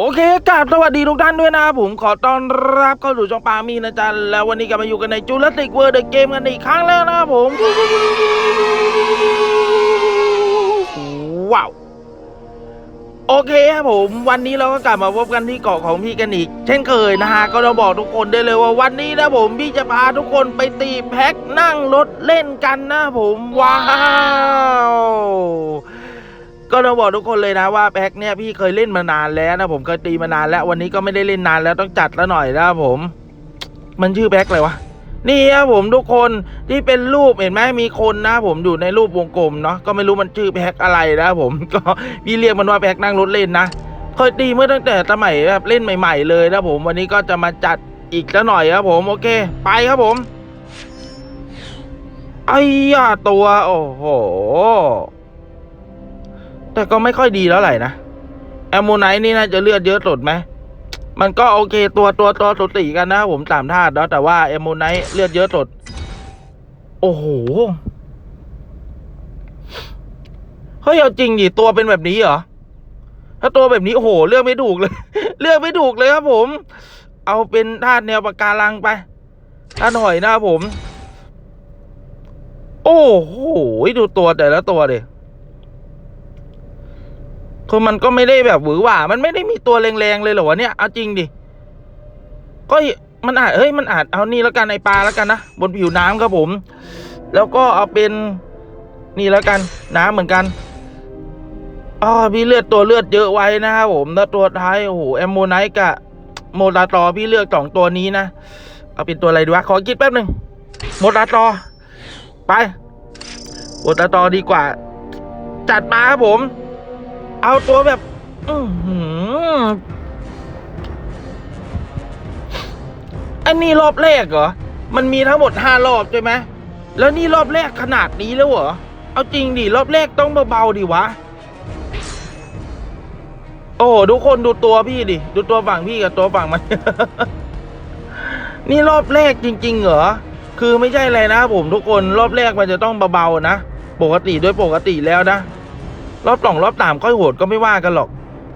โอเคกราบสวัสดีทุกท่านด้วยนะครับผมขอต้อนรับเข้าสู่ช่องปามีนะจ๊ะแล้ววันนี้กลับมาอยู่กันในจูเลติกเวิร์ดเกมกันอีกครั้งแล้วนะครับผมว้าวโอเคครับผมวันนี้เราก็กลับมาพบกันที่เกาะของพี่กันอีก เช่นเคยนะฮะก็เราบอกทุกคนได้เลยว่าวันนี้นะผมพี่จะพาทุกคนไปตีแพ็คนั่งรถเล่นกันนะผมว้าว ก็ต้องบอกทุกคนเลยนะว่าแพ็คเนี่ยพี่เคยเล่นมานานแล้วนะผมเคยตีมานานแล้ว วันนี้ก็ไม่ได้เล่นนานแล้วต้องจัดแล้วหน่อยนะผม มันชื่อแพ็คอะไรวะนี่ครับผมทุกคนที่เป็นรูปเห็นไหมมีคนนะ ผมอยู่ในรูปวงกลมเนาะก็ไม่รู้มันชื่อแพ็คอะไรนะผมก็พี่เรียกมันว่าแพ็คนั่งรถเล่นนะเคยตีเมื่อตั้งแต่สมัยแบบเล่นใหม่ ๆ เลยนะผมวันนี้ก็จะมาจัดอีกแล้วหน่อยครับผมโอเค ไปครับผมไอ้ยาตัว โอ้โห แต่ก็ไม่ค่อยดีแล้วไหร่นะแอมโมไนท์นี่น่าจะเลือดเยอะสุดไหมมันก็โอเคตัวตัวตัวสุดสีกันนะผมสามธาตุเนาะแต่ว่าแอมโมไนท์เลือดเยอะสุดโอ้โหเฮ้ยเอาจริงดิตัวเป็นแบบนี้เหรอถ้าตัวแบบนี้โอ้โหเลือกไม่ถูกเลย เลือกไม่ถูกเลยครับผม เอาเป็นธาตุแนวปากการังไปธาตุหอยนะครับผม โอ้โหดูตัวแต่ละตัวเดย คือมันก็ไม่ได้แบบหวือหวา มันไม่ได้มีตัวแรงๆเลยเหรอวะเนี่ย เอาจริงดิ ก็มันอาจเฮ้ย มันอาจเอานี่แล้วกันไอปลาแล้วกันนะ บนผิวน้ำครับผม แล้วก็เอาเป็นนี่แล้วกันน้ำเหมือนกันอ๋อพี่เลือดตัวเลือดเยอะไว้นะครับผมแล้วตัวท้ายโอ้โหแอมโมไนท์กับโมลาตอพี่เลือกสองตัวนี้นะ เอาเป็นตัวอะไรดีวะ ขอคิดแป๊บหนึ่งโมลาตอ ไปโมลาตอดีกว่า จัดมาครับผม เอาตัวแบบอือหืออันนี้รอบแรกเหรอ มันมีทั้งหมดห้ารอบใช่ไหมแล้วนี่รอบแรกขนาดนี้แล้วเหรอ เอาจริงดิรอบแรกต้องเบาๆดิวะ โอ้โหทุกคนดูตัวพี่ดิ ดูตัวฝั่งพี่กับตัวฝั่งมัน นี่รอบแรกจริง ๆ เหรอ คือไม่ใช่อะไรนะผมทุกคนรอบแรกมันจะต้องเบาๆนะ ปกติด้วยปกติแล้วนะ รอบสองรอบสามค่อยโหดก็ไม่ว่ากันหรอก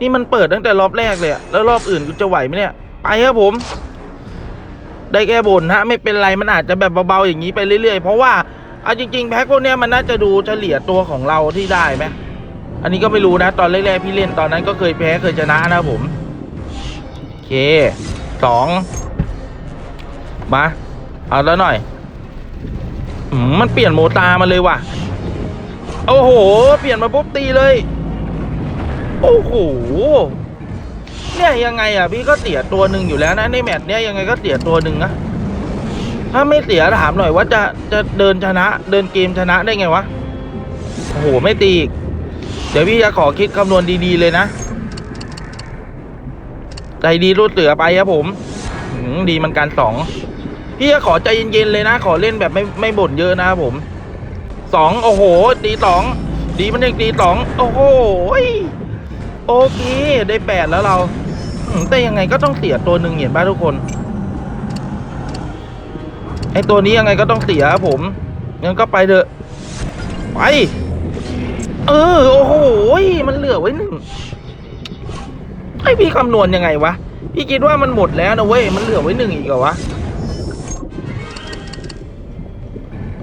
นี่มันเปิดตั้งแต่รอบแรกเลยแล้วรอบอื่นกูจะไหวไหมเนี่ยไปครับผม ได้แค่บ่นฮะ ไม่เป็นไรมันอาจจะแบบเบาๆอย่างนี้ไปเรื่อยๆ เพราะว่าเอาจริงๆแพ็คพวกเนี้ยมันน่าจะดูเฉลี่ยตัวของเราที่ได้ไหมอันนี้ก็ไม่รู้นะ ตอนแรกๆพี่เล่นตอนนั้นก็เคยแพ้เคยชนะนะผมโอเคสองมา เอาแล้วหน่อยมมันเปลี่ยนโมตามาเลยว่ะ โอ้โห เปลี่ยนมาปุ๊บตีเลย โอ้โห เนี่ยยังไงอะพี่ก็เสียตัวหนึ่งอยู่แล้วนะในแมตช์เนี้ยยังไงก็เสียตัวหนึ่งนะถ้าไม่เสียถามหน่อยว่าจะจะเดินชนะ เดินเกมชนะได้ไงวะ โอ้โห ไม่ตีอีก เดี๋ยวพี่จะขอคิดคำนวณดีๆเลยนะ ใจดีรูดเสือไปครับผมดีมันการสอง พี่จะขอใจเย็นๆเลยนะ ขอเล่นแบบไม่ไม่บ่นเยอะนะครับผม สองโอ้โหตีสองดีมันยังตีสองโอ้โหโอเคได้แปดแล้วเรา แต่ยังไงก็ต้องเสียตัวหนึ่งเห็นป่ะทุกคนไอตัวนี้ยังไงก็ต้องเสียครับผมงั้นก็ไปเถอะไปเออโอ้โหมันเหลือไว้หนึ่งไอพี่คำนวณยังไงวะพี่คิดว่ามันหมดแล้วนะเว้ยมันเหลือไว้หนึ่งอีกเหรอวะ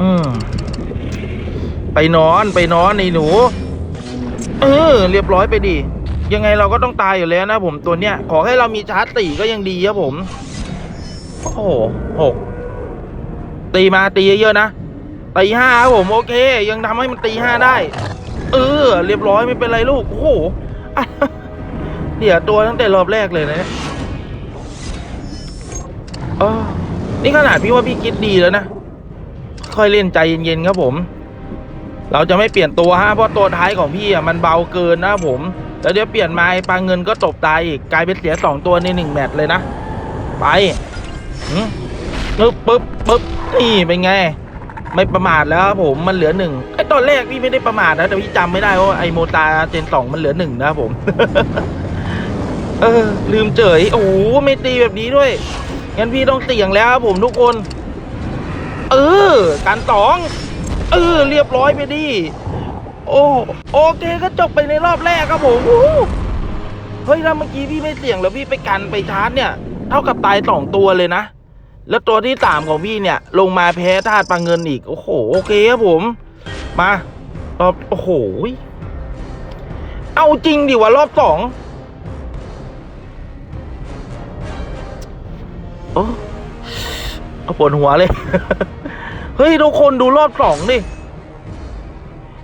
อืม ไปนอนไปนอนไอ้หนู เออ เรียบร้อยไปดิ ยังไงเราก็ต้องตายอยู่แล้วนะผมตัวเนี้ย ขอให้เรามีชาร์จตีก็ยังดีครับผม โอ้โหหกตีมาตีเยอะๆนะตีห้าครับผมโอเค ยังทำให้มันตีห้าได้ เออ เรียบร้อยไม่เป็นไรลูก โอ้โหเดี๋ยวตัวตั้งแต่รอบแรกเลยนะเออนี่ขนาดพี่ว่าพี่คิดดีแล้วนะ ค่อยเล่นใจเย็นๆครับผม เราจะไม่เปลี่ยนตัวฮะเพราะตัวท้ายของพี่อะมันเบาเกินนะผม แล้วเดี๋ยวเปลี่ยนมาไอ้ปลาเงินก็ตบตายอีกกลายเป็นเสียสองตัวในหนึ่งแมตช์เลยนะ ไปหืมปึ๊บปึ๊บปึ๊บนี่เป็นไง ไม่ประมาทแล้วครับผมมันเหลือหนึ่งไอ้ตอนแรกพี่ไม่ได้ประมาทนะแต่พี่จำไม่ได้ว่าไอ้โมตาเจนสองมันเหลือหนึ่งนะผม เออ ลืมเจยโอ้โหไม่ตีแบบนี้ด้วยงั้นพี่ต้องเสี่ยงแล้วครับผมทุกคน เออการสอง เออเรียบร้อยไปดิโอ้โอเคก็จบไปในรอบแรกครับผมเฮ้ยถ้าเมื่อกี้พี่ไม่เสี่ยงแล้วพี่ไปกันไปชาร์จเนี่ยเท่ากับตายสองตัวเลยนะ แล้วตัวที่สามของพี่เนี่ย ลงมาแพ้ธาตุปลาเงินอีก โอ้โห โอเคครับผม มารอบโอ้โห เอาจริงดิว่ารอบสองโอ้เอาปวดหัวเลย เฮ้ยทุกคนดูรอบสองดิ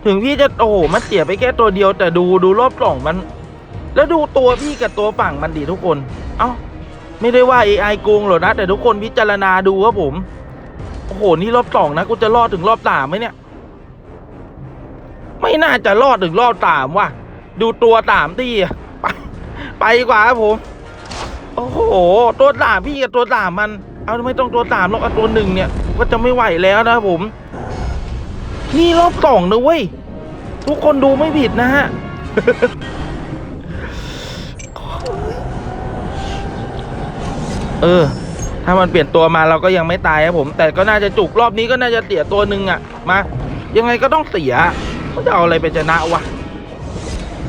ถึงพี่จะโอ้โหมันเสียไปแค่ตัวเดียว แต่ดูดูรอบสองมัน แล้วดูตัวพี่กับตัวฝั่งมันดีทุกคน เอ้าไม่ได้ว่า AI โกงหรอกนะ แต่ทุกคนพิจารณาดูครับผม โอ้โห นี่รอบสองนะ กูจะรอดถึงรอบสามไหมเนี่ย ไม่น่าจะรอดถึงรอบสามว่ะ ดูตัวสามที่อะไปไปกว่าครับผม โอ้โห ตัวสามพี่กับตัวสามมัน เอาไม่ต้องตัวสามหรอกเอาตัวหนึ่งเนี่ย ก็จะไม่ไหวแล้วนะผม นี่รอบสองนะเว้ย ทุกคนดูไม่ผิดนะฮะเออ ถ้ามันเปลี่ยนตัวมาเราก็ยังไม่ตายครับผม แต่ก็น่าจะจุกรอบนี้ก็น่าจะเสียตัวหนึ่งอะมา ยังไงก็ต้องเสียมันจะเอาอะไรไปชนะวะ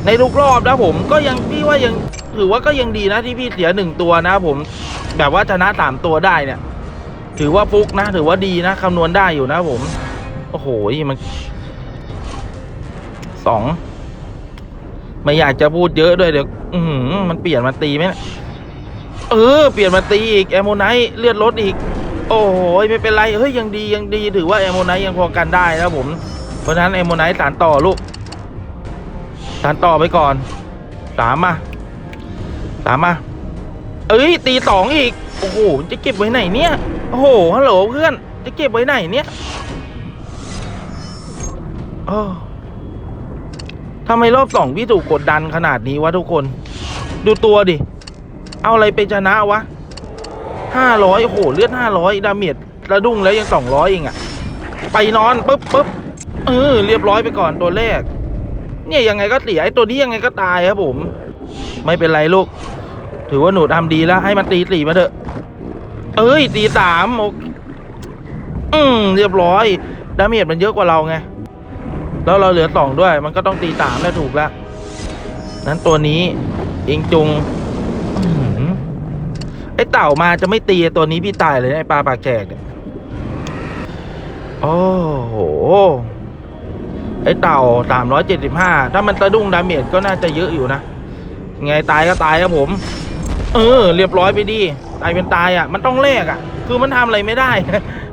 ในทุกรอบนะผมก็ยังพี่ว่ายังถือว่าก็ยังดีนะที่พี่เสียหนึ่งตัวนะผม แบบว่าชนะสามตัวได้เนี่ย ถือว่าฟุกนะ ถือว่าดีนะคำนวณได้อยู่นะผม โอ้โหมันสองไม่อยากจะพูดเยอะด้วยเดี๋ยวอืมันเปลี่ยนมาตีไหมเนี่ยเออ เปลี่ยนมาตีอีกแอมโมไนท์เลือดลดอีก โอ้โหไม่เป็นไรเฮ้ยยังดียังดี ถือว่าแอมโมไนท์ยังพอกันได้นะผม เพราะฉะนั้นแอมโมไนท์สานต่อลูกสานต่อไปก่อนสามมาสามมาเอ้ยตีสองอีก โอ้โหจะเก็บไว้ไหนเนี่ย โอ้โห ฮัลโหลเพื่อน จะเก็บไว้ไหนเนี่ยโอ้ทำไมรอบสองพี่ถูกกดดันขนาดนี้วะทุกคน ดูตัวดิ เอาอะไรไปชนะวะห้าร้อยโอ้โห เลือดห้าร้อยดาเมจระดุ้งแล้วยังสองร้อยเองอะไปนอนปุ๊บปุ๊บเออเรียบร้อยไปก่อนตัวแรก เนี่ยยังไงก็เสียไอ้ตัวนี้ยังไงก็ตายครับผม ไม่เป็นไรลูก ถือว่าหนูทำดีแล้ว ให้มันตีสี่มาเถอะ เอ้ยตีสามโอเคอืมเรียบร้อยดาเมจมันเยอะกว่าเราไง แล้วเราเหลือสองด้วย มันก็ต้องตีสามแล้วถูกแล้วนั้นตัวนี้เองจุงอไอเต่ามาจะไม่ตีตัวนี้พี่ตายเลยไอปลาปากแฉกเนี่ยโอ้โหไอเต่าสามร้อยเจ็ดสิบห้าถ้ามันตะดุ้งดาเมจก็น่าจะเยอะอยู่นะ ไงตายก็ตายครับผม เออ เรียบร้อยไปดีตายเป็นตายอะ มันต้องแลกอะ คือมันทำอะไรไม่ได้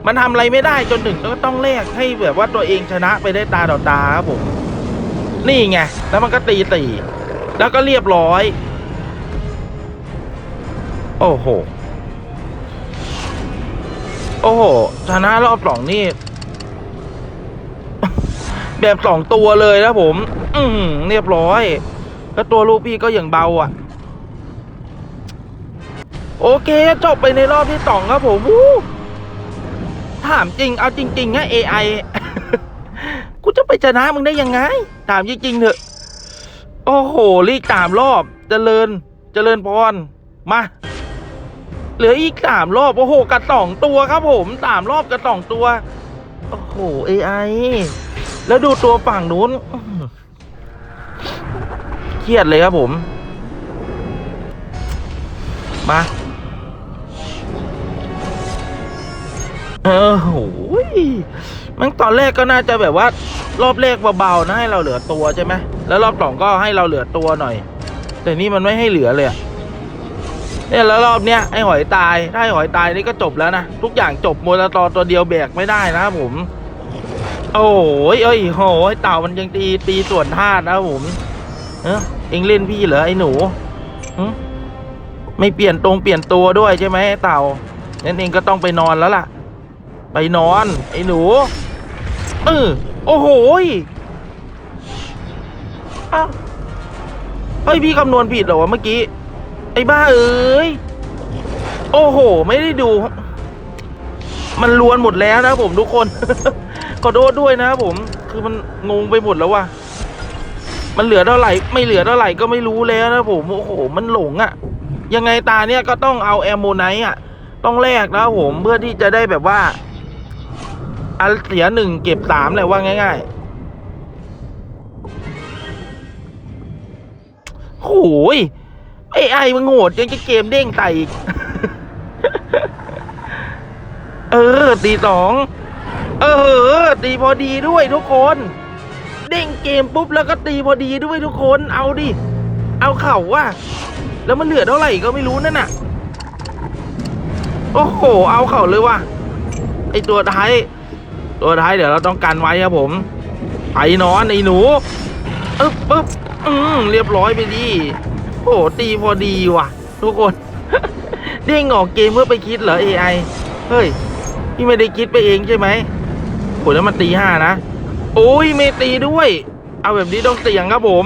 มันทำอะไรไม่ได้จนถึงก็ต้องแลกให้แบบว่าตัวเองชนะไปได้ตาต่อตาครับผม นี่ไง แล้วมันก็ตีตี แล้วก็เรียบร้อย โอ้โห โอ้โห ชนะรอบสองนี่ แบบสองตัวเลยนะผม อืมเรียบร้อย แล้วตัวลูกพี่ก็อย่างเบาอะ โอเคจบไปในรอบที่สองครับผมถามจริงเอาจริงๆนะ AI กูจะไปชนะมึงได้ยังไง ถามจริงๆเถอะ โอ้โหลีกสามรอบเจริญเจริญพร มา เหลืออีกสามรอบ โอ้โหกัดสองตัวครับผมสามรอบกัดสองตัว โอ้โห AI แล้วดูตัวฝั่งนู้นเครียดเลยครับผม มา เออโหยมันตอนแรกก็น่าจะแบบว่า รอบแรกเบาๆนะให้เราเหลือตัวใช่ไหมแล้วรอบสองก็ให้เราเหลือตัวหน่อย แต่นี่มันไม่ให้เหลือเลยอะเนี่ยแล้วรอบเนี้ยไอ้หอยตายถ้าไอ้หอยตายนี่ก็จบแล้วนะทุกอย่างจบโมลตอตัวเดียวแบกไม่ได้นะผม โอ้ยเอ้ยโหไอ้เต่ามันยังตีตีส่วนธาตุนะผมเออเองเล่นพี่เหรอไอ้หนูไม่เปลี่ยนตรงเปลี่ยนตัวด้วยใช่ไหมไอเต่านั่นเองก็ต้องไปนอนแล้วล่ะ ไปนอน ไอ้หนูเออโอ้โหอ้าวเฮ้ยพี่คำนวณผิดเหรอวะเมื่อกี้ ไอ้บ้าเอ้ย โอ้โห ไม่ได้ดู มันล้วนหมดแล้วนะผมทุกคน ขอโทษด้วยนะผม คือมันงงไปหมดแล้วว่ะ มันเหลือเท่าไหร่ ไม่เหลือเท่าไหร่ก็ไม่รู้แล้วนะผม โอ้โห มันหลงอะ่ะ ยังไงตาเนี่ยก็ต้องเอาแอมโมไนท์อะ ต้องแลกนะผม เพื่อที่จะได้แบบว่า อันเสียหนึ่งเก็บสามเลยว่าง่ายๆโอ้ยไอ้ไอ้มึงโหดยังจะเกมเด้งใส่อีก เออ ตีสอง เออ ตีพอดีด้วยทุกคน เด้งเกมปุ๊บแล้วก็ตีพอดีด้วยทุกคน เอาดิ เอาเข่าว่ะ แล้วมันเหลือเท่าไหร่ก็ไม่รู้นั่นน่ะ โอ้โห เอาเข่าเลยว่ะ ไอตัวท้าย ตัวท้ายเดี๋ยวเราต้องกันไว้ครับผมไปนอนไอ้หนูอึ๊บปึ๊บอืมเรียบร้อยไปดีโอ้โหตีพอดีว่ะ ทุกคนเด้งออกเกมเพื่อไปคิดเหรอ AI เฮ้ยพี่ไม่ได้คิดไปเองใช่ไหมโหแล้วมันตีห้านะโอ้ยไม่ตีด้วย เอาแบบนี้ต้องเสี่ยงครับผม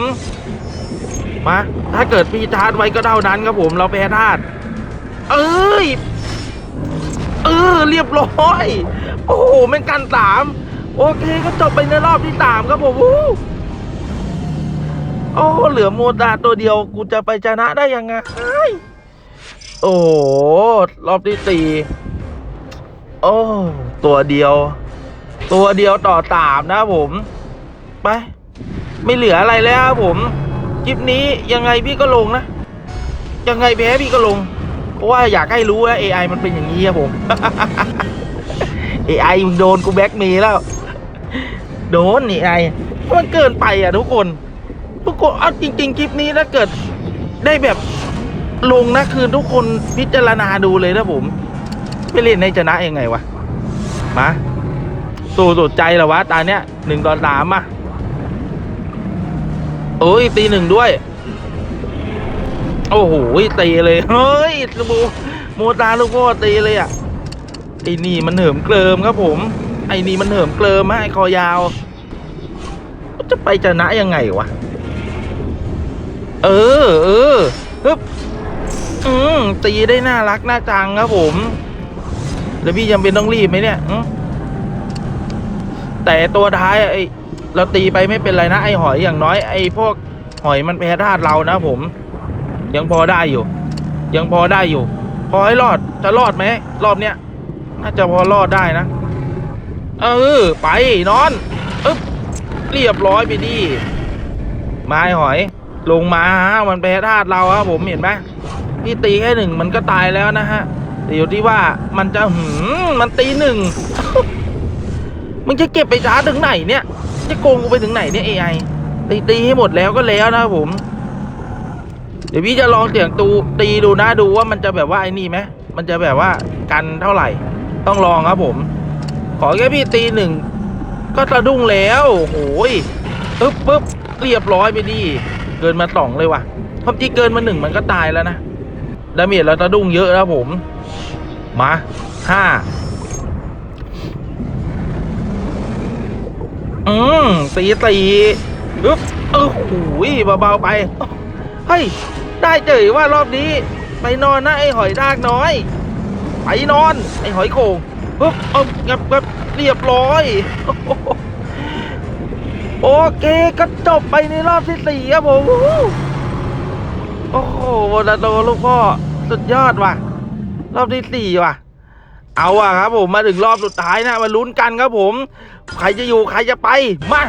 มาถ้าเกิดพี่ชาร์จไว้ก็เท่านั้นครับผมเราแพ้ธาตุเอ้ย เออเรียบร้อย โอ้โหแม่งกันสามโอเคก็จบไปในรอบที่สามครับผมโอ้เหลือโมตาตัวเดียวกูจะไปชนะได้ยังไงโอ้รอบที่สี่โอ้ตัวเดียว ตัวเดียวต่อสามนะผม ไป ไม่เหลืออะไรแล้วครับผมคลิปนี้ยังไงพี่ก็ลงนะ ยังไงแพ้พี่ก็ลง เพราะว่าอยากให้รู้นะ AI มันเป็นอย่างนี้ครับผม AI มึงโดนกูแบ็กเมย์แล้ว โดน AI มันเกินไปอะทุกคน ทุกคนเอาจริง ๆ คลิปนี้ถ้าเกิดได้แบบลงนะคือทุกคนพิจารณาดูเลยนะผมไม่เล่นในชนะยังไงวะ มาสู้สุดใจเหรอวะ ตาเนี้ยหนึ่งตอนสามอะโอ้ยตีหนึ่งด้วย โอ้โหตีเลย เฮ้ยโมโมตาลูกพ่อตีเลยอะ ไอ้นี่มันเหิมเกลิมครับผม ไอ้นี่มันเหิมเกลิมฮะไอ้คอยาว จะไปชนะยังไงวะ เออเออฮึบอืมตีได้น่ารักน่าจังครับผม แล้วพี่จำเป็นต้องรีบไหมเนี่ยแต่ตัวท้ายไอเราตีไปไม่เป็นไรนะไอหอยอย่างน้อยไอพวกหอยมันแพ้ธาตุเรานะผม ยังพอได้อยู่ ยังพอได้อยู่ พอให้รอดจะรอดไหมรอบเนี้ย น่าจะพอรอดได้นะ เออ ไปนอนอึ๊บเรียบร้อยไปดีไม้หอย ลงมาฮะมันแพ้ธาตุเราครับผมเห็นไหมพี่ตีแค่หนึ่งมันก็ตายแล้วนะฮะแต่อยู่ที่ว่ามันจะหืมมันตีหนึ่งมึงจะเก็บไปช้าถึงไหนเนี่ย จะโกงกูไปถึงไหนเนี่ย AI ตีตีให้หมดแล้วก็แล้วนะผม เดี๋ยวพี่จะลองเสียงตูตีดูนะดูว่ามันจะแบบว่าไอ้นี่ไหมมันจะแบบว่ากันเท่าไหร่ ต้องลองครับผม ขอแค่พี่ตีหนึ่งก็สะดุ้งแล้วโอ้ยปึ๊บปึ๊บเรียบร้อยไปดีเกินมาสองเลยว่ะความจริงเกินมาหนึ่งมันก็ตายแล้วนะดาเมจเราสะดุ้งเยอะแล้วผม มาห้าอืมตีตีปึ๊บเออโอ้ยเบาๆไป เฮ้ย ได้เจอว่ารอบนี้ ไปนอนนะไอ้หอยดากน้อย ไปนอน ไอ้หอยโขงปึ๊บเอางับงับเรียบร้อย โอเคก็จบไปในรอบที่สี่ครับผม โอ้โหโวนาโตลูกพ่อ สุดยอดว่ะ รอบที่สี่ว่ะ เอาอะครับผมมาถึงรอบสุดท้ายนะมาลุ้นกันครับผม ใครจะอยู่ใครจะไป มา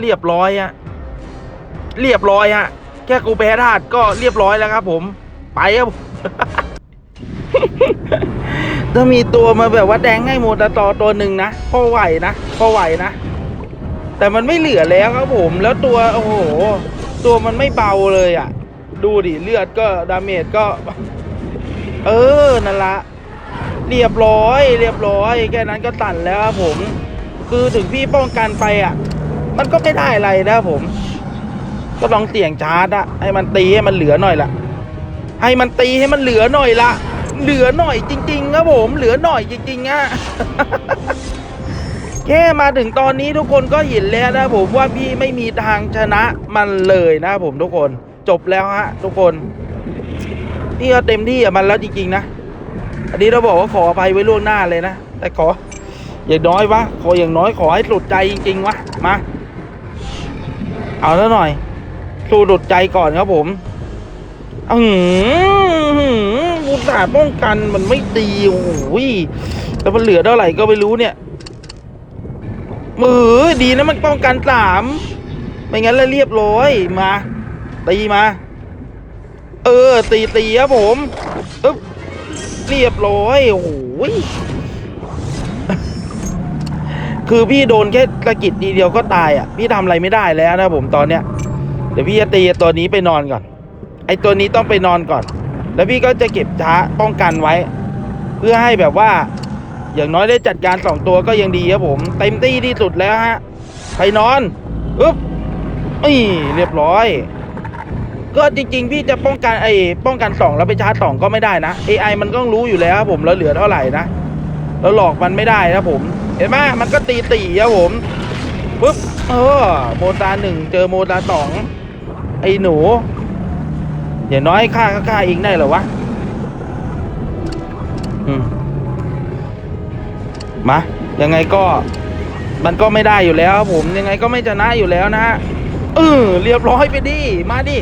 เรียบร้อยอะเรียบร้อยฮะ แค่กูแพ้ธาตุก็เรียบร้อยแล้วครับผม ไปครับ ถ้ามีตัวมาแบบว่าแดงให้โมตาตอตัวหนึ่งนะพอไหวนะพอไหวนะ แต่มันไม่เหลือแล้วครับผม แล้วตัวโอ้โห ตัวมันไม่เบาเลยอะ ดูดิเลือดก็ดาเมจก็ เออนั่นละเรียบร้อย เรียบร้อย แค่นั้นก็ตันแล้วครับผม คือถึงพี่ป้องกันไปอะ มันก็ไม่ได้อะไรนะผม ก็ลองเสี่ยงชาร์จอะให้มันตีให้มันเหลือหน่อยละให้มันตีให้มันเหลือหน่อยละ เหลือหน่อยจริงๆครับผมเหลือหน่อยจริงๆอะแค่มาถึงตอนนี้ทุกคนก็เห็นแล้วนะผมว่าพี่ไม่มีทางชนะมันเลยนะผมทุกคนจบแล้วฮะทุกคนพี่ก็เต็มที่มันแล้วจริงๆนะอันนี้เราบอกว่าขออภัยไว้ล่วงหน้าเลยนะแต่ขออย่างน้อยวะขออย่างน้อยขอให้สุดใจจริงๆวะมาเอาแล้วหน่อยสู้ดุดใจก่อนครับผมอืม อุตส่าห์ป้องกันมันไม่ตีโอ้ยแล้วมันเหลือเท่าไหร่ก็ไม่รู้เนี่ยมือดีนะมันป้องกันสามไม่งั้นแล้วเรียบร้อยมา ตีมา เออ ตีตีครับผมอึ๊บเรียบร้อยโอ้โหยคือพี่โดนแค่ตะกิดทีเดียวก็ตายอะ พี่ทำอะไรไม่ได้แล้วนะผมตอนเนี้ย เดี๋ยวพี่จะตีตัวนี้ไปนอนก่อน ไอตัวนี้ต้องไปนอนก่อน แล้วพี่ก็จะเก็บช้าป้องกันไว้ เพื่อให้แบบว่า อย่างน้อยได้จัดการสองตัวก็ยังดีครับผมเต็มที่ที่สุดแล้วฮะใครนอนอึ๊บนี่เรียบร้อย ก็จริง ๆ พี่จะป้องกันไอ้ป้องกันสองแล้วไปชาร์จสองก็ไม่ได้นะ AI มันก็รู้อยู่แล้วครับผมแล้วเหลือเท่าไหร่นะเราหลอกมันไม่ได้นะผม เห็นไหมมันก็ตีตีครับผมปุ๊บเออโมตาหนึ่งเจอโมตาสองไอ้หนู อย่างน้อยฆ่าก็ฆ่าเองได้เหรอวะมายังไงก็มันก็ไม่ได้อยู่แล้วครับผมยังไงก็ไม่ชนะอยู่แล้วนะฮะเออเรียบร้อยไปดิมาดิ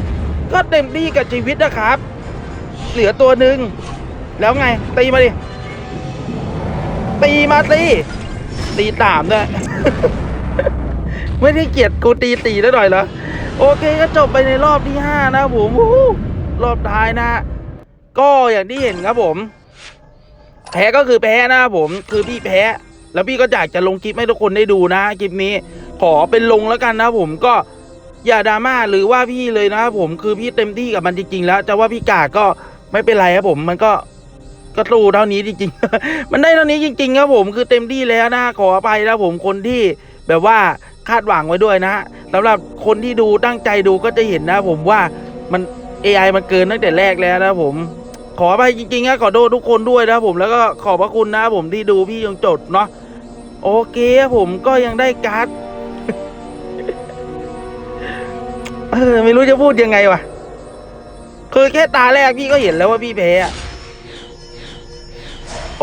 ก็เต็มที่กับชีวิตนะครับ เหลือตัวหนึ่งแล้วไง ตีมาดิ ตีมาตีตีตามด้วยไม่ได้เกลียดกูตีตีแล้วหน่อยเหรอ โอเคก็จบไปในรอบที่ห้านะผมวู้ รอบท้ายนะ ก็อย่างที่เห็นครับผม แพ้ก็คือแพ้นะผม คือพี่แพ้ แล้วพี่ก็อยากจะลงคลิปให้ทุกคนได้ดูนะคลิปนี้ ขอเป็นลงแล้วกันนะผมก็อย่าดราม่าหรือว่าพี่เลยนะครับผมคือพี่เต็มที่กับมันจริงๆแล้วจะว่าพี่กาก็ไม่เป็นไรครับผม มันก็ก็สู้เท่านี้จริงๆ มันได้เท่านี้จริง ๆ ครับผมคือเต็มที่แล้วนะขออภัยนะผมคนที่แบบว่าคาดหวังไว้ด้วยนะสำหรับคนที่ดูตั้งใจดูก็จะเห็นนะผมว่ามัน AI มันเกินตั้งแต่แรกแล้วนะผม ขอไปจริงๆนะขอโทษทุกคนด้วยนะผมแล้วก็ขอบพระคุณนะผมที่ดูพี่ยงจดเนาะโอเคผมก็ยังได้การ์ดเออไม่รู้จะพูดยังไงวะคือแค่ตาแรกพี่ก็เห็นแล้วว่าพี่แพ้อะ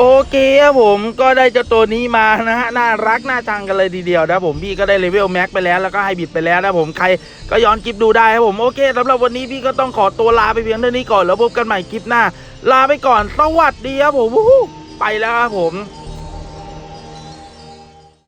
โอเคครับผมก็ได้เจ้าตัวนี้มานะฮะน่ารักน่าชังกันเลยทีเดียวนะผมพี่ก็ได้เลเวลแม็กไปแล้วแล้วก็ไฮบิดไปแล้วนะผมใครก็ย้อนคลิปดูได้ครับผมโอเคสำหรับวันนี้พี่ก็ต้องขอตัวลาไปเพียงเท่านี้ก่อนแล้วพบกันใหม่คลิปหน้า ลาไปก่อนสวัสดีครับผมไปแล้วครับผม